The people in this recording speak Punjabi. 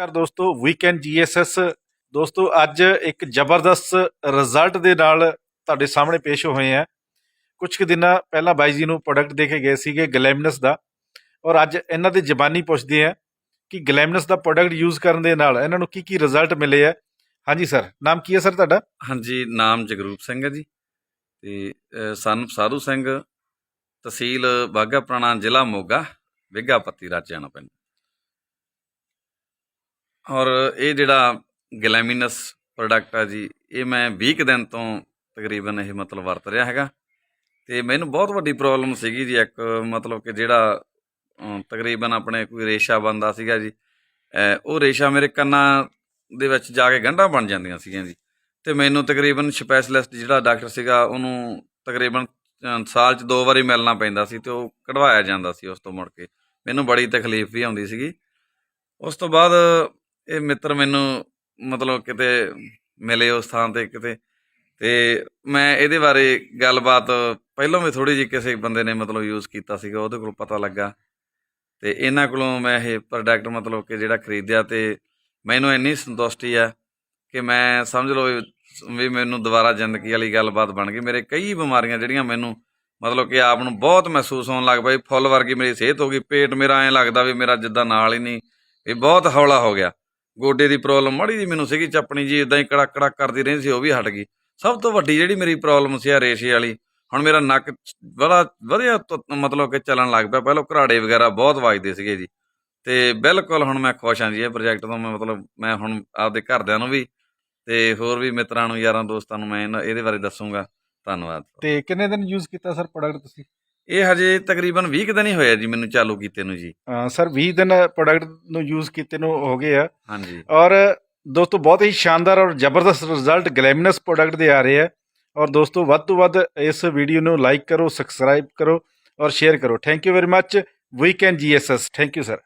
ਨਮਸਕਾਰ ਦੋਸਤੋ ਵੀਕਐਂਡ ਜੀਐਸਐਸ ਦੋਸਤੋ ਅੱਜ ਇੱਕ ਜ਼ਬਰਦਸਤ ਰਿਜ਼ਲਟ ਦੇ ਨਾਲ ਤੁਹਾਡੇ ਸਾਹਮਣੇ ਪੇਸ਼ ਹੋਏ ਆ। ਕੁਝ ਕੁ ਦਿਨਾਂ ਪਹਿਲਾਂ ਬਾਈ ਜੀ ਨੂੰ ਪ੍ਰੋਡਕਟ ਦੇ ਕੇ ਗਏ ਸੀਗੇ ਗਲੈਮਨਸ ਦਾ। ਔਰ ਅੱਜ ਇਹਨਾਂ ਦੀ ਜ਼ਬਾਨੀ ਪੁੱਛਦੇ ਆ ਕਿ ਗਲੈਮਨਸ ਦਾ ਪ੍ਰੋਡਕਟ ਯੂਜ਼ ਕਰਨ ਦੇ ਨਾਲ ਇਹਨਾਂ ਨੂੰ ਕੀ ਕੀ ਰਿਜ਼ਲਟ ਮਿਲੇ ਆ। ਹਾਂਜੀ ਸਰ ਨਾਮ ਕੀ ਹੈ ਸਰ ਤੁਹਾਡਾ? ਹਾਂਜੀ ਨਾਮ ਜਗਰੂਪ ਸਿੰਘ ਹੈ ਜੀ। ਤੇ ਅਹ, ਸਨ ਸਾਧੂ ਸਿੰਘ ਤਹਿਸੀਲ ਬਾਘਾ ਪੁਰਾਣਾ ਜ਼ਿਲ੍ਹਾ ਮੋਗਾ ਵਿਗਾ ਪੱਤੀ ਰਾਜਿਆਣਾ ਪਿੰਡ। ਔਰ ਇਹ ਜਿਹੜਾ ਗਲੈਮੀਨਸ ਪ੍ਰੋਡਕਟ ਆ ਜੀ, ਇਹ ਮੈਂ 20 ਕੁ ਦਿਨ ਤੋਂ ਤਕਰੀਬਨ ਇਹ ਮਤਲਬ ਵਰਤ ਰਿਹਾ ਹੈਗਾ। ਤੇ ਮੈਨੂੰ ਬਹੁਤ ਵੱਡੀ ਪ੍ਰੋਬਲਮ ਸੀਗੀ ਜੀ, ਇੱਕ ਮਤਲਬ ਕਿ ਜਿਹੜਾ ਤਕਰੀਬਨ ਆਪਣੇ ਕੋਈ ਰੇਸ਼ਾ ਬੰਦਾ ਸੀਗਾ ਜੀ ਉਹ ਰੇਸ਼ਾ ਮੇਰੇ ਕੰਨਾਂ ਦੇ ਵਿੱਚ ਜਾ ਕੇ ਗੰਢਾਂ ਬਣ ਜਾਂਦੀਆਂ ਸੀਗੀਆਂ ਜੀ। ਤੇ ਮੈਨੂੰ ਤਕਰੀਬਨ ਸਪੈਸ਼ਲਿਸਟ ਜਿਹੜਾ ਡਾਕਟਰ ਸੀਗਾ, ਉਹਨੂੰ ਤਕਰੀਬਨ ਸਾਲ 'ਚ ਦੋ ਵਾਰੀ ਮਿਲਣਾ ਪੈਂਦਾ ਸੀ ਤੇ ਉਹ ਕਢਵਾਇਆ ਜਾਂਦਾ ਸੀ ਉਸ ਤੋਂ ਮੁੜ ਕੇ। ਮੈਨੂੰ ਬੜੀ ਤਕਲੀਫ ਵੀ ਆਉਂਦੀ ਸੀਗੀ। ਉਸ ਤੋਂ ਬਾਅਦ ਇਹ ਮਿੱਤਰ ਮੈਨੂੰ ਮਤਲਬ ਕਿਤੇ ਮਿਲੇ ਉਸ ਥਾਂ ਤੇ ਕਿਤੇ ਤੇ ਮੈਂ ਇਹਦੇ ਬਾਰੇ ਗੱਲਬਾਤ ਪਹਿਲਾਂ ਵੀ ਥੋੜੀ ਜਿਹੀ ਕਿਸੇ ਬੰਦੇ ਨੇ ਮਤਲਬ ਯੂਜ਼ ਕੀਤਾ ਸੀਗਾ, ਉਹਦੇ ਕੋਲ ਪਤਾ ਲੱਗਾ। ਤੇ ਇਹਨਾਂ ਕੋਲੋਂ ਮੈਂ ਇਹ ਪ੍ਰੋਡਕਟ ਮਤਲਬ ਕਿ ਜਿਹੜਾ ਖਰੀਦਿਆ ਤੇ ਮੈਨੂੰ ਇੰਨੀ ਸੰਤੁਸ਼ਟੀ ਆ ਕਿ ਮੈਂ ਸਮਝ ਲਓ ਵੀ- ਮੈਨੂੰ ਦੁਬਾਰਾ ਜ਼ਿੰਦਗੀ ਵਾਲੀ ਗੱਲਬਾਤ ਬਣ ਗਈ। ਮੇਰੇ ਕਈ ਬਿਮਾਰੀਆਂ ਜਿਹੜੀਆਂ ਮੈਨੂੰ ਮਤਲਬ ਕਿ ਆਪ ਨੂੰ ਬਹੁਤ ਮਹਿਸੂਸ ਹੋਣ ਲੱਗ ਪਈ ਫੁੱਲ ਵਰਗੀ ਮੇਰੀ ਸਿਹਤ ਹੋ ਗਈ। ਪੇਟ ਮੇਰਾ ਐਂ ਲੱਗਦਾ ਵੀ ਮੇਰਾ ਜਿੱਦਾਂ ਨਾਲ ਹੀ ਨਹੀਂ ਇਹ ਬਹੁਤ ਹੌਲਾ ਹੋ ਗਿਆ। ਗੋਡੇ ਦੀ ਪ੍ਰੋਬਲਮ ਮਾੜੀ ਜੀ ਮੈਨੂੰ ਸੀਗੀ, ਚੱਪਣੀ ਜੀ ਇਦਾਂ ਹੀ ਕੜਕ ਕੜਕ ਕਰਦੀ ਰਹਿੰਦੀ ਸੀ, ਉਹ ਵੀ ਹਟ ਗਈ। ਸਭ ਤੋਂ ਵੱਡੀ ਜਿਹੜੀ ਮੇਰੀ ਪ੍ਰੋਬਲਮ ਸੀ ਆ ਰੇਸ਼ੇ ਵਾਲੀ, ਹੁਣ ਮੇਰਾ ਨੱਕ ਬੜਾ ਵਧੀਆ ਤ- ਮਤਲਬ ਕਿ ਚੱਲਣ ਲੱਗ ਪਿਆ। ਪਹਿਲਾਂ ਘਰਾੜੇ ਵਗੈਰਾ ਬਹੁਤ ਵੱਜਦੇ ਸੀਗੇ ਜੀ। ਤੇ ਬਿਲਕੁਲ ਹੁਣ ਮੈਂ ਖੁਸ਼ ਹਾਂ ਜੀ, ਇਹ ਪ੍ਰੋਜੈਕਟ ਤੋਂ ਮੈਂ ਮਤਲਬ, ਮੈਂ ਹੁਣ ਆਪਦੇ ਘਰਦਿਆਂ ਨੂੰ ਵੀ ਤੇ ਹੋਰ ਵੀ ਮਿੱਤਰਾਂ ਨੂੰ, ਯਾਰਾਂ ਦੋਸਤਾਂ ਨੂੰ ਮੈਂ ਇਹਨਾਂ- ਇਹਦੇ ਬਾਰੇ ਦੱਸੂਗਾ। ਧੰਨਵਾਦ। ਤੇ ਕਿੰਨੇ ਦਿਨ ਯੂਜ਼ ਕੀਤਾ ਸਰ ਪ੍ਰੋਡਕਟ ਤੁਸੀਂ? ਇਹ ਹਜੇ ਤਕਰੀਬਨ 20 ਕੁ ਦਿਨ ਹੀ ਹੋਇਆ ਜੀ ਮੈਨੂੰ ਚਾਲੂ ਕੀਤੇ ਨੂੰ ਜੀ। ਸਰ 20 ਦਿਨ ਪ੍ਰੋਡਕਟ ਨੂੰ ਯੂਜ਼ ਕੀਤੇ ਨੂੰ ਹੋ ਗਏ ਆ। ਹਾਂਜੀ। ਔਰ ਦੋਸਤੋ ਬਹੁਤ ਹੀ ਸ਼ਾਨਦਾਰ ਔਰ ਜ਼ਬਰਦਸਤ ਰਿਜ਼ਲਟ ਗਲੈਮਨਸ ਪ੍ਰੋਡਕਟ ਦੇ ਆ ਰਹੇ ਆ। ਔਰ ਦੋਸਤੋ ਵੱਧ ਤੋਂ ਵੱਧ ਇਸ ਵੀਡੀਓ ਨੂੰ ਲਾਈਕ ਕਰੋ ਸਬਸਕ੍ਰਾਈਬ ਕਰੋ ਔਰ ਸ਼ੇਅਰ ਕਰੋ। Thank you very much weekend GSS thank you sir